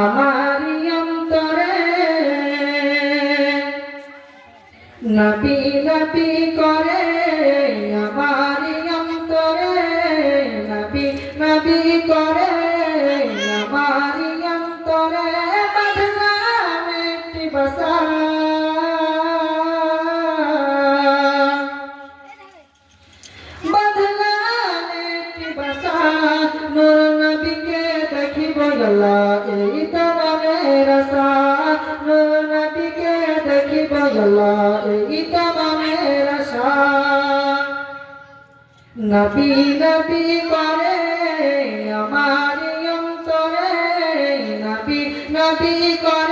আমারি অন্তরে। নবী নবী নবী করে আমার অন্তরে নবী নবী করে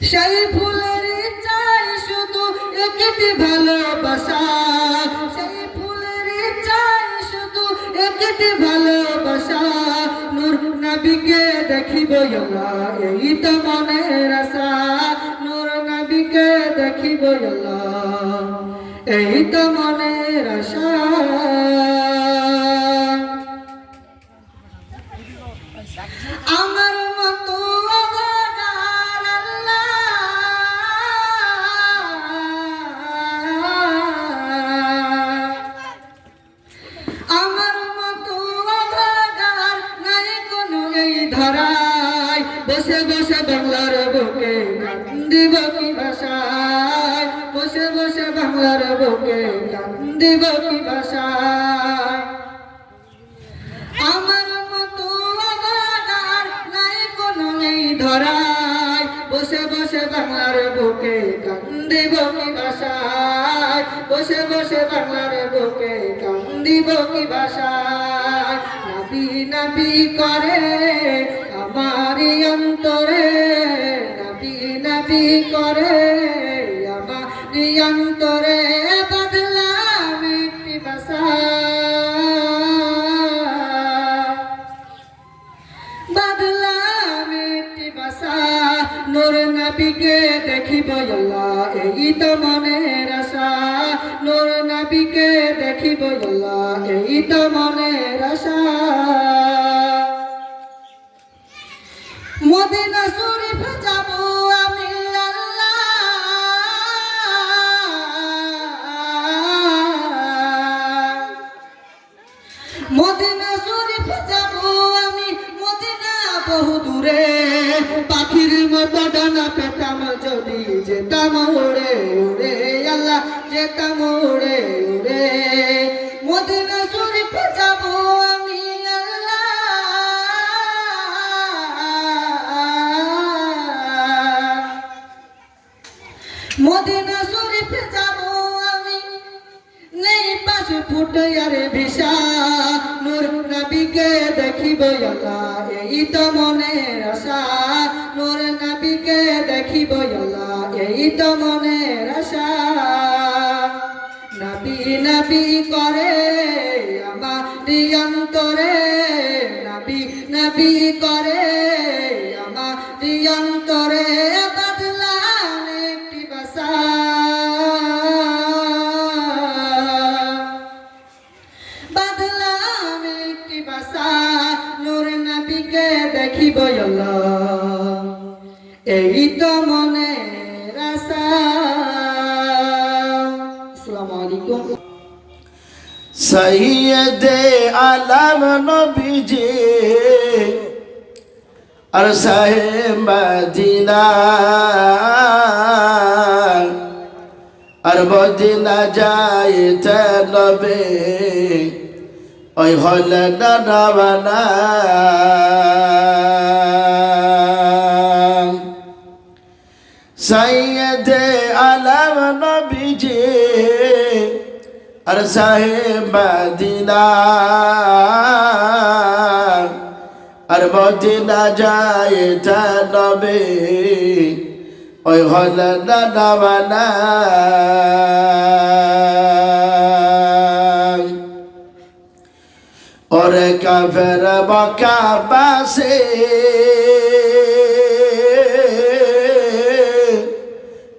সেই ফুলের চাই শুধু একটি ভালোবাসা। সেই ফুলের চাই শুধু একটি ভালোবাসা। নূর নবীকে দেখিব এই তো মনের আশা। নূর নবীকে দেখিব এই তো মনের আশা। বসে বসে বাংলার বুকে কান্দিব কি ভাষায়? বসে বসে বাংলার বুকে কান্দিব কি ভাষায়? আমার মতো অবদার নাই কোনো এই ধরায়। বসে বসে বাংলার বুকে কান্দিব কি ভাষায়? বসে বসে বাংলার বুকে কান্দিব কি ভাষায়? নাবি নাবি করে আমার মতো ডানা পেতাম যদি যেতাম উড়ে উড়ে আল্লাহ, যেতাম উড়ে উড়ে মদিনা শরীফ যাব আমি মদিনা শরীফ যাব আমি, নেই পাশ ফুটে আরে নবীকে দেখিব আল্লাহ, এই তো মনের আশা। নূর নবীকে দেখিব আল্লাহ, এই তো মনের আশা। নবী নবী করে আমার অন্তরে, নবী নবী করে আমার সৈয়দে আলম নবীজি আর সাহেব মদিনা আর মদিনা যাইতে নবে ওই হলে ডানা আর সাহেব মদিনা, আর মদিনা যায় তা নবে, ওই হল দাদাবানা ওরে কাফের বকা বাসে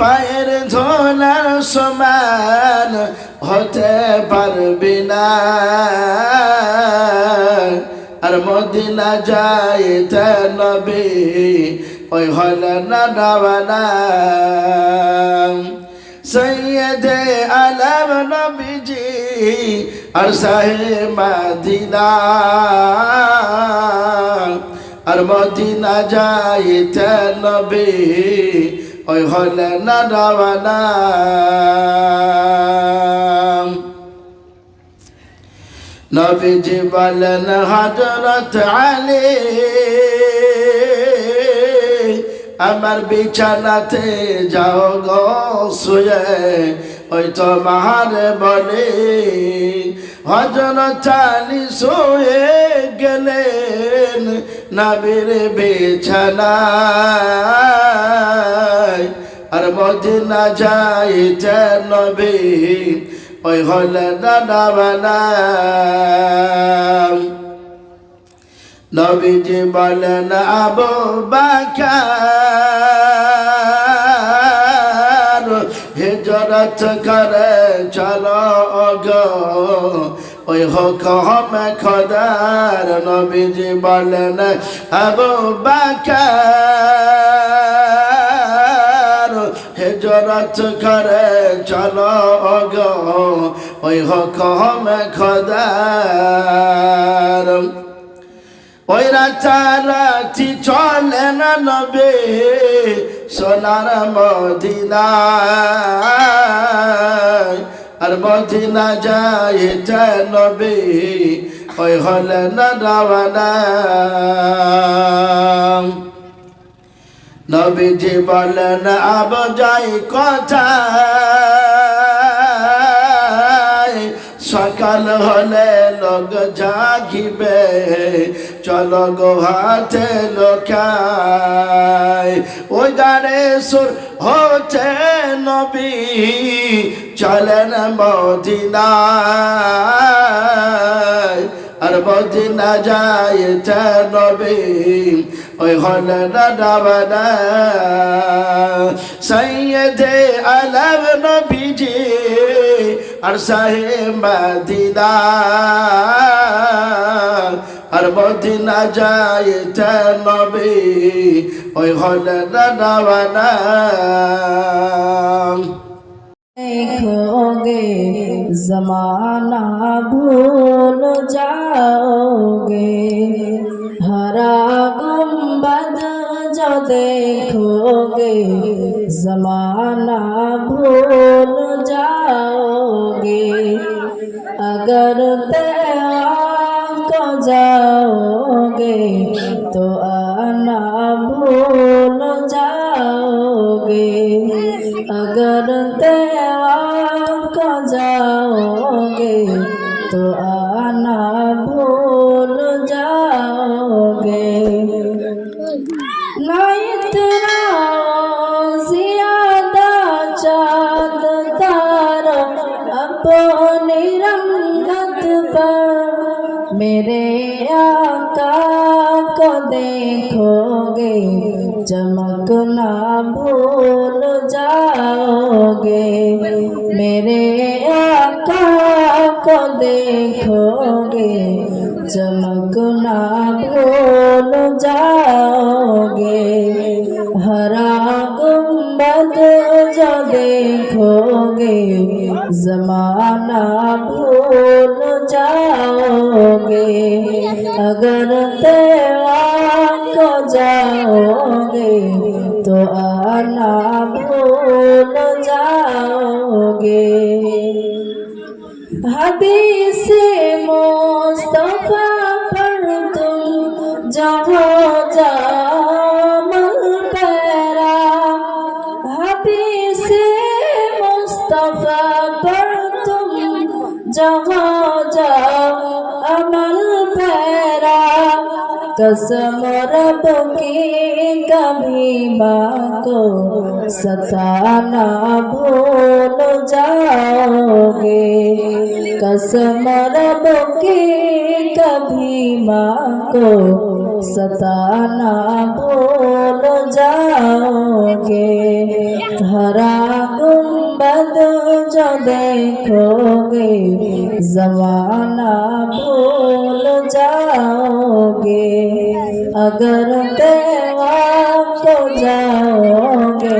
পায়ের ঝোলার সমান হতে পারবি না। আর মদিনা যায় তে নবী, ওই হল না ডাবানা সৈয়দে আলম নবীজি আর সাহে মাদিনা। আর মদিনা যাইতে নবী ওই হলে না রাওয়ানা নবীজি বলেন হজরত আলী, আমার বিছানাতে যাও গো, শুয়ে। ওই তো মাহারে বলে হজরত আলী শুয়ে গেলেন নবীর বিছানায়। আর মদিনা যাইতে নবী, ওই হলে দাদা বানা। নবীজি বলেন, আবু বাকার, হিজরত করে চলো গো ওই হোক হমে খদার। নবীজি বলেন, আবু বাকার হিজরত করে, চলো গো ওই হোক হমে খদার। ওই রাতারাতি চলে না নবে, সোনার মদিনা আর মদিনা যাইতে নবে, ওই হলে না রাওয়ানা। নবীজি বলেন, আব যাই কথা। সকাল হলে লোক জাগিবে। চলো গো হাতে লোকায়। ওই গানে সুর হচ্ছে নবী। চলেন মদিনায়। আর মদিনা যায় নবী। ওই হল দাদাবাদা। সৈয়দে আলম নবীজি আর সাহে মদিনা। আর মদিনা যায় নবী, ওই হল দাদাবাদা। দেখোগে জমানা ভুল देखोगे जमाना भूल जाओगे अगर तेरा को जाओगे तो आना भूल हरा गुम्बद जो देखोगे जमाना भूल जाओगे अगर तेरा को जाओगे तो आना भूल जाओगे हदीस जहाँ जाओ अमल पैरा कसम रब की कभी माँ को सताना भूल जाओगे कसम रब की कभी माँ को सताना भूल जाओगे हरा गुम्बद जो देखोगे जमाना भूल जाओगे अगर तेवा को जाओगे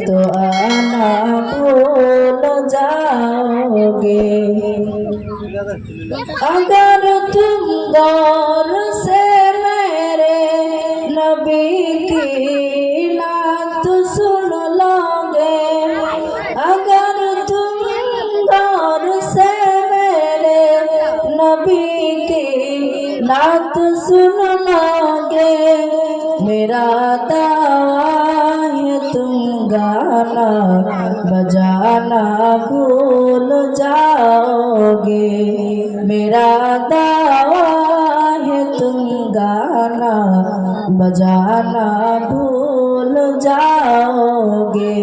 तो आना भूल जाओगे अगर तुम गौर सुन लोगे मेरा दावा है तुम गाना बजाना भूल जाओगे। मेरा दावा है तुम गाना बजाना भूल जाओगे।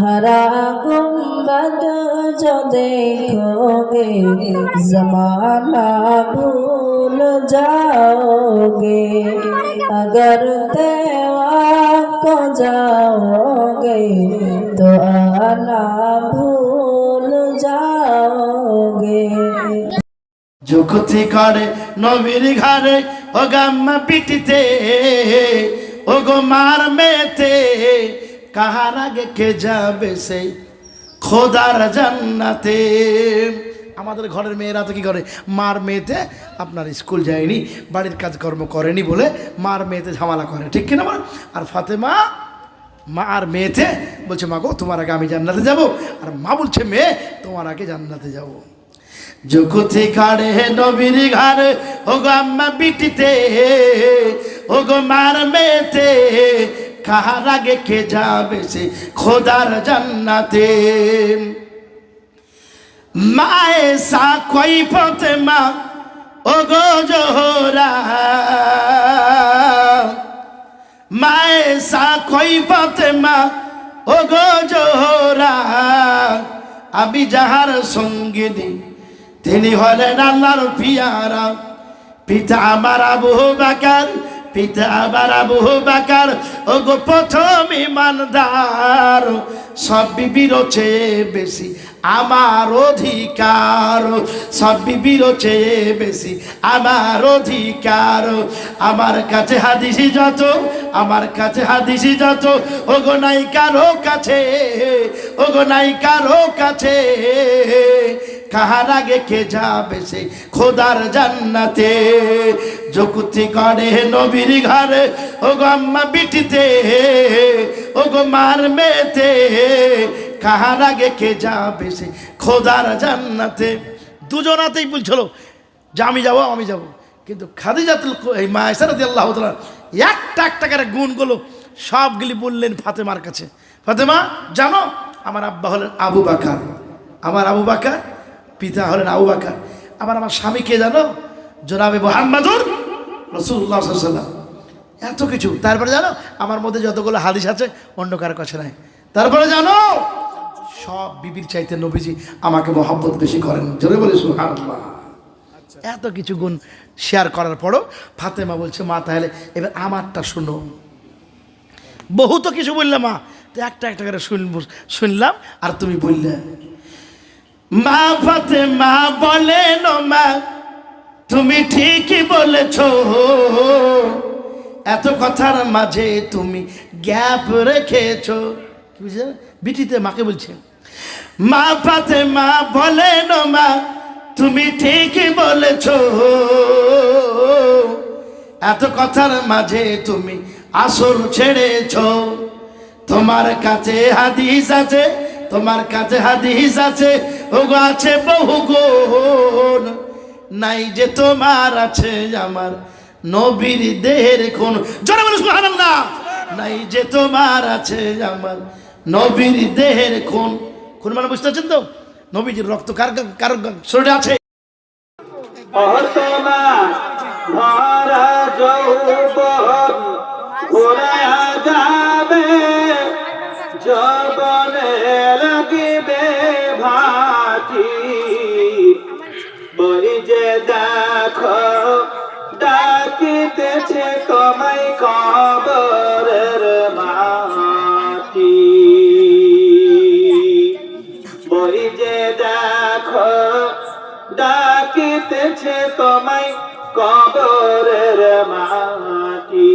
हरा जो देखोगे जमाना भूल जाओगे अगर तेवा को जाओगे तो आना भूल जाओगे যুক্তি করে নবীর ঘরে ও গাম্মা পিটিতে ও গো মার মেতে কাহার আগে কে যাবে সেই খোদার জান্নাতে। আমাদের ঘরের মেয়েরা তো কি করে? মার মেয়েতে আপনার স্কুল যায়নি বাড়ির কাজকর্ম করেনি বলে মার মেয়েতে ঝামেলা করে ঠিক কিনা বল? আর ফাতেমা মা আর মেয়েতে বলছে মা গো তোমার আগে আমি জান্নাতে যাব। আর মা বলছে মেয়ে তোমার আগে জান্নাতে যাব। জগতে কাড়ে নবীর ঘর ও গো আম্মা বিটিতে ও গো মার মেতে কাহার আগে কে যাবে সে? খোদার জান্নাতে। মায়ে সা কই পথে মা? ও গো জোহরা। মায়ে সা কই পথে মা? ও গো জোহরা। আমি যাহার সঙ্গিনী, তিনি হলেন আল্লাহর পিয়ারা। পিতা আমার আবু বাকার পিতা আমার আবু বাকার। ও গো প্রথম ইমানদার সব বিবির চেয়ে বেশি আমার অধিকার। সব বিবির চেয়ে বেশি আমার অধিকার। আমার কাছে হাদিসি যত, আমার কাছে হাদিসি যত। ও গো নাই কারও কাছে ও গো নাই কারও কাছে। কাহার আগে কে যাবে সে? খোদার জান্নাতে। যকুতি করে নবীর ঘরে ও গো আম্মা বিটিতে ও গো মার মেতে কাহার আগে কে যাবে সে? খোদার জান্নাতে। দুজনাতেই বলছিল যে আমি যাব, আমি যাব। কিন্তু খাদিজাতুল কো- এই মা ইসারাদি আল্লাহ তাআলা, একটা একটা করে গুণগুলো সবগুলি বললেন ফাতেমার কাছে। ফাতেমা, জানো, আমার আব্বা হলেন আবু বাকার। আমার আবু বাকার, পিতা হলেন আবু বাকার। আবার আমার স্বামী কে জানো? জনাবে মোহাম্মদুর রসুল্লাহ সাল্লাম এত কিছু। তারপরে জানো, আমার মধ্যে যতগুলো হাদিস আছে, অন্য কারও কাছে নাই। তারপরে জানো, সব বিবির চাইতে নবীজি আমাকে মহব্বত বেশি করেন। জোরে বলে এত কিছু গুণ শেয়ার করার পরও ফাতেমা বলছে, মা, তাহলে এবার আমারটা শুনো। বহু তো কিছু বললে, মা, তো একটা একটা করে শুনব শুনলাম, আর তুমি বললে। মা, ফাতেমা বলেন মা তুমি ঠিকই বলেছ। এত কথার মাঝে তুমি গ্যাপ রেখেছ। বুঝলে? বিটিতে মাকে বলছে, মা পাতে মা বলেন মা, তুমি ঠিকই বলেছ। এত কথার মাঝে তুমি আসল ছেড়েছ। তোমার কাছে হাদিস আছে, তোমার কাছে হাদিস আছে, ওগো আছে বহু গুণ নাই যে তোমার আছে আমার নবীর দেহের কোন জোরে বলো সুবহানাল্লাহ। নাই যে তোমার আছে আমার নবীর দেহের কোন কোন মানে বুঝতে পারছেন তো? নবীজির রক্ত কার কার শরীরে আছে? যৌবন ডাকিতেছে তোমায় কবরের মাটি। বই যে দেখো, ডাকিতেছে তোমায় কবরের মাটি।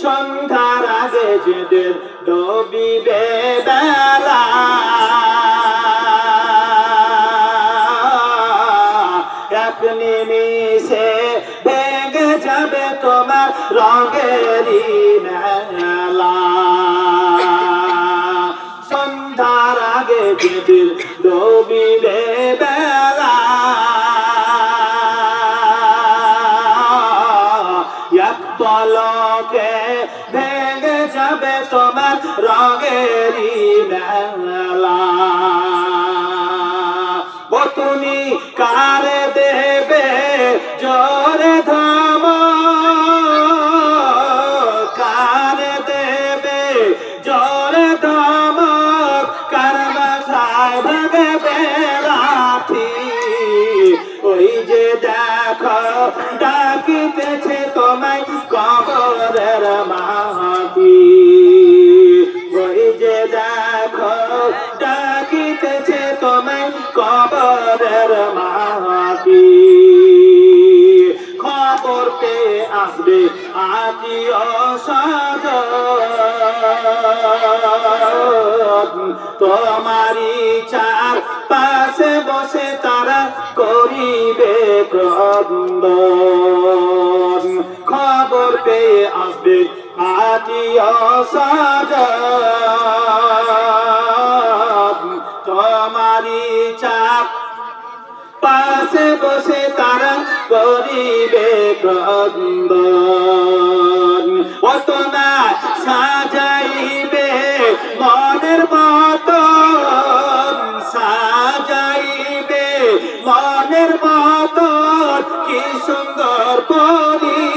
সন্ধ্যার আগে যেদের ডবিবে বেলা পলকে ভেঙে যাবে তোমার রঙেরই মেলা। ও তুমি কারে দেবে জোরে ধাম তোমারই চার পাশে বসে তারা করিবে ক্রন্দন। খবর পেয়ে আসবে আত্মীয় স্বজন তোমারই চাপ পাশে বসে তারা করিবে ক্রন্দন। অত না সাজাইবে মনের মতো সাজাইবে মনের মত কি সুন্দর পরিপাটি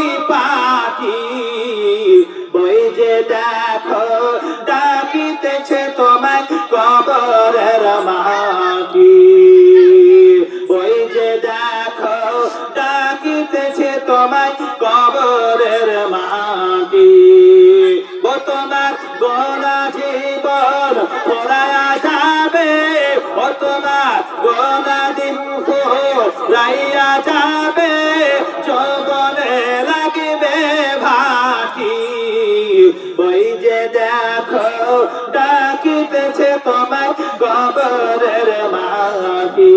তোমার গোনা জীবন খোলায়া যাবে। ও তোমার গোনা দিন রাইয়া যাবে। যৌবনে লাগিবে ভাটি। ওই যে দেখো, ডাকিতেছে তোমায় কবরের মাটি।